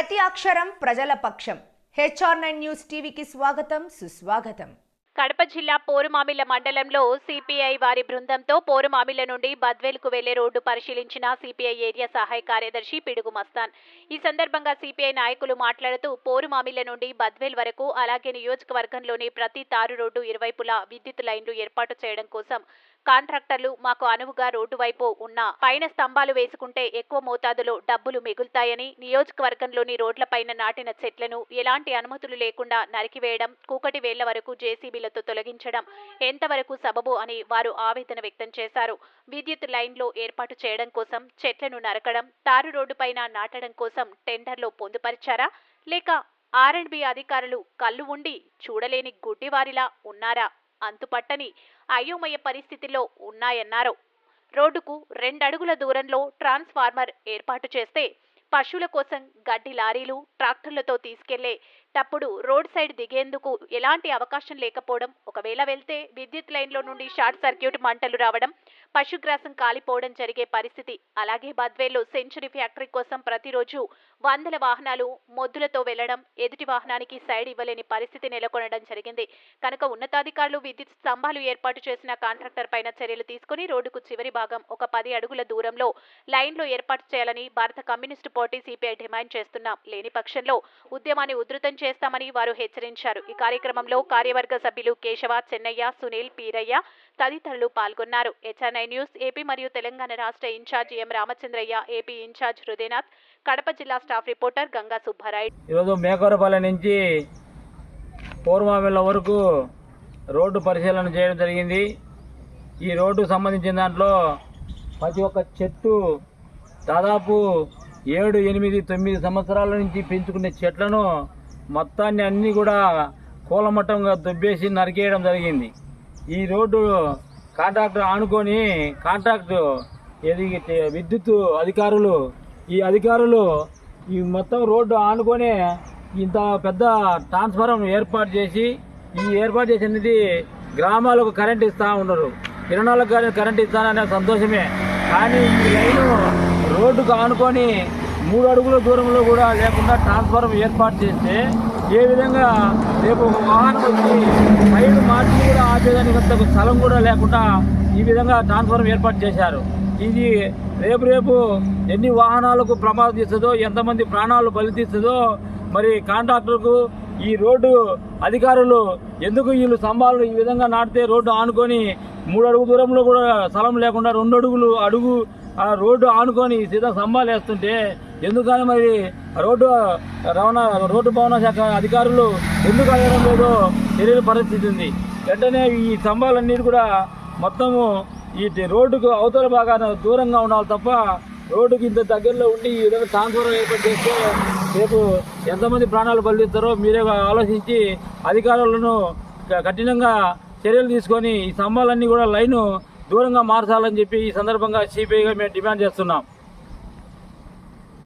ప్రతి అక్షరం ప్రజల పక్షం. హెచ్ఆర్ నైన్ న్యూస్ టీవీకి స్వాగతం సుస్వాగతం. కడప జిల్లా పోరుమామిల మండలంలో సిపిఐ వారి బృందంతో పోరుమామిల నుండి బద్వేల్కు వెళ్ళే రోడ్డు పరిశీలించిన సిపిఐ ఏరియా సహాయ కార్యదర్శి పిడుగు మస్తాన్. ఈ సందర్భంగా సిపిఐ నాయకులు మాట్లాడుతూ పోరుమామిల నుండి బద్వేల్ వరకు అలాగే నియోజకవర్గంలోని ప్రతి తారు రోడ్డు ఇరువైపులా విద్యుత్ లైన్లు ఏర్పాటు చేయడం కోసం కాంట్రాక్టర్లు మాకు అనువుగా రోడ్డు వైపు ఉన్న పైన స్తంభాలు వేసుకుంటే ఎక్కువ మోతాదులో డబ్బులు మిగులుతాయని నియోజకవర్గంలోని రోడ్లపైన నాటిన చెట్లను ఎలాంటి అనుమతులు లేకుండా నరికివేయడం కూకటి వేళ్ళ వరకు జేసీబీలతో తొలగించడం ఎంతవరకు సబబు అని వారు ఆవేదన వ్యక్తం చేశారు. విద్యుత్ లైన్లో ఏర్పాటు చేయడం కోసం చెట్లను నరకడం తారు రోడ్డుపైన నాటడం కోసం టెండర్లో పొందుపరిచారా? లేక ఆర్ అండ్ బి అధికారులు కళ్ళు ఉండి చూడలేని గుడ్డివారిలా ఉన్నారా? అంతుపట్టని అయోమయ పరిస్థితిలో ఉన్నాయన్నారు. రోడ్డుకు రెండడుగుల దూరంలో ట్రాన్స్ఫార్మర్ ఏర్పాటు చేస్తే పశువుల కోసం గడ్డి లారీలు ట్రాక్టర్లతో తీసుకెళ్ళే తప్పుడు రోడ్ సైడ్ దిగేందుకు ఎలాంటి అవకాశం లేకపోవడం ఒకవేళ వెళ్తే విద్యుత్ లైన్లో నుండి షార్ట్ సర్క్యూట్ మంటలు రావడం పశుగ్రాసం కాలిపోవడం జరిగే పరిస్థితి. అలాగే బద్వేల్లో సెంచురీ ఫ్యాక్టరీ కోసం ప్రతిరోజు వందల వాహనాలు మొద్దులతో వెళ్ళడం ఎదుటి వాహనానికి సైడ్ ఇవ్వలేని పరిస్థితి నెలకొనడం జరిగింది. కనుక ఉన్నతాధికారులు విద్యుత్ స్తంభాలు ఏర్పాటు చేసిన కాంట్రాక్టర్ పైన చర్యలు తీసుకుని రోడ్డుకు చివరి భాగం ఒక పది అడుగుల దూరంలో లైన్లో ఏర్పాటు చేయాలని భారత కమ్యూనిస్టు పార్టీ సిపిఐ డిమాండ్ చేస్తున్నాం. లేని పక్షంలో ఉద్యమాన్ని ఉధృతం చేస్తామని వారు హెచ్చరించారు. ఈ కార్యక్రమంలో కార్యవర్గ సభ్యులు కేశవ చెన్నయ్య సునీల్ పీరయ్య తదితరులు పాల్గొన్నారు. హెచ్ఆర్ఐ న్యూస్ ఏపీ మరియు తెలంగాణ రాష్ట్ర incharge M Ramachandraiah AP incharge Hridayanath Kadapa జిల్లా స్టాఫ్ రిపోర్టర్ గంగా సుబ్బారాయుడు. ఈరోజు మేకవరపల్లి నుంచి పూర్వమిల్ల వరకు రోడ్డు పరిశీలన చేయడం జరిగింది. ఈ రోడ్డు సంబంధించిన దాంట్లో ప్రతి ఒక్క చెట్టు దాదాపు ఏడు ఎనిమిది తొమ్మిది సంవత్సరాల నుంచి పెంచుకునే చెట్లను మొత్తాన్ని అన్నీ కూడా కూలమట్టంగా దుబ్బేసి నరికేయడం జరిగింది. ఈ రోడ్డు కాంట్రాక్టర్ ఆనుకొని కాంట్రాక్టు ఏది విద్యుత్ అధికారులు ఈ అధికారులు ఈ మొత్తం రోడ్డు ఆనుకొని ఇంత పెద్ద ట్రాన్స్ఫారం ఏర్పాటు చేసి ఈ ఏర్పాటు చేసినది గ్రామాలకు కరెంట్ ఇస్తా ఉన్నారు. ఇరవై కరెంట్ ఇస్తాననే సంతోషమే. కానీ ఈ లైను రోడ్డుకు ఆనుకొని మూడు అడుగుల దూరంలో కూడా లేకుండా ట్రాన్స్ఫారం ఏర్పాటు చేస్తే ఏ విధంగా రేపు ఒక వాహనం వచ్చి సైడ్ మార్చి కూడా ఆపేదానికి అంత స్థలం కూడా లేకుండా ఈ విధంగా ట్రాన్స్ఫారం ఏర్పాటు చేశారు. ఇది రేపు రేపు ఎన్ని వాహనాలకు ప్రమాదం తీస్తుందో ఎంతమంది ప్రాణాలు బలి తీస్తుందో మరి కాంట్రాక్టర్కు ఈ రోడ్డు అధికారులు ఎందుకు వీళ్ళు స్తంభాలు ఈ విధంగా నాటితే రోడ్డు ఆనుకొని మూడు అడుగు దూరంలో కూడా స్థలం లేకుండా రెండు అడుగులు అడుగు ఆ రోడ్డు ఆనుకొని సీదా స్తంభాలు వేస్తుంటే ఎందుకని మరి రోడ్డు రవాణా రోడ్డు భవన శాఖ అధికారులు ఎందుకు అడగడం లేదో తెలియని పరిస్థితి ఉంది. వెంటనే ఈ స్తంభాలన్నీ కూడా మొత్తము ఈ రోడ్డుకు అవతల భాగాన దూరంగా ఉండాలి తప్ప రోడ్డుకి ఇంత దగ్గరలో ఉండి ఈ విధంగా ట్రాన్స్ఫర్ ఏర్పాటు చేస్తే రేపు ఎంతమంది ప్రాణాలు బలిస్తారో మీరే ఆలోచించి అధికారులను కఠినంగా చర్యలు తీసుకొని ఈ స్తంభాలన్నీ కూడా లైను దూరంగా మార్చాలని చెప్పి ఈ సందర్భంగా సిపిఐగా మేము డిమాండ్ చేస్తున్నాం.